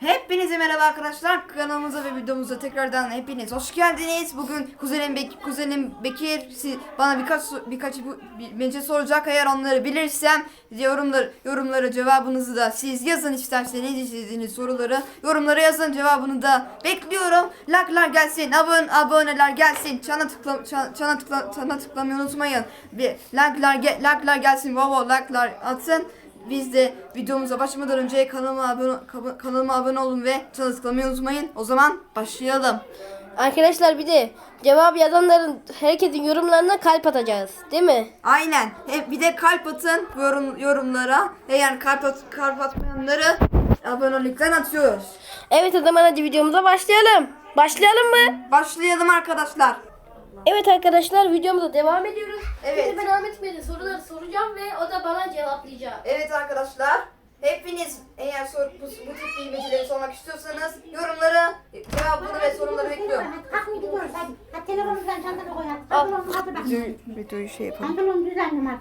Hepinize merhaba arkadaşlar. Kanalımıza ve videomuza tekrardan hepiniz hoş geldiniz. Bugün kuzenim, Bek kuzenim Bekir bana birkaç birkaç bir- bence soracak. Eğer onları bilirsem yorumlar yorumlara cevabınızı da siz yazın isterseniz istediğiniz soruları yorumlara yazın cevabını da bekliyorum. Like'lar gelsin, abone aboneler gelsin. Çana tıkla çana, çana tıkla çana tıklamayı unutmayın. Bir like'lar ge- like'lar gelsin. Wow like'lar atın. Biz de videomuza başlamadan önce kanalıma abone, kanalıma abone olun ve çana tıklamayı unutmayın. O zaman başlayalım. Arkadaşlar bir de cevap yazanların herkesin yorumlarına kalp atacağız. Değil mi? Aynen. Hep bir de kalp atın yorum, yorumlara. Eğer kalp, at, kalp atmayanları abonelikten atıyoruz. Evet o zaman hadi videomuza başlayalım. Başlayalım mı? Başlayalım arkadaşlar. Evet arkadaşlar videomuza devam ediyoruz. Evet. Şimdi ben Ahmet Bey'e soruları soracağım ve o da bana cevaplayacak. Evet arkadaşlar. Hepiniz eğer sor, bu, bu tip bilmeceleri sormak istiyorsanız yorumlara cevabını ve soruları bekliyorum. Kalk mı gidiyoruz hadi. Hadi telefonumuzdan çantada koy hadi. Pantolonu kapı bak. Videoyu şey yapalım. Pantolonu düzenle bak.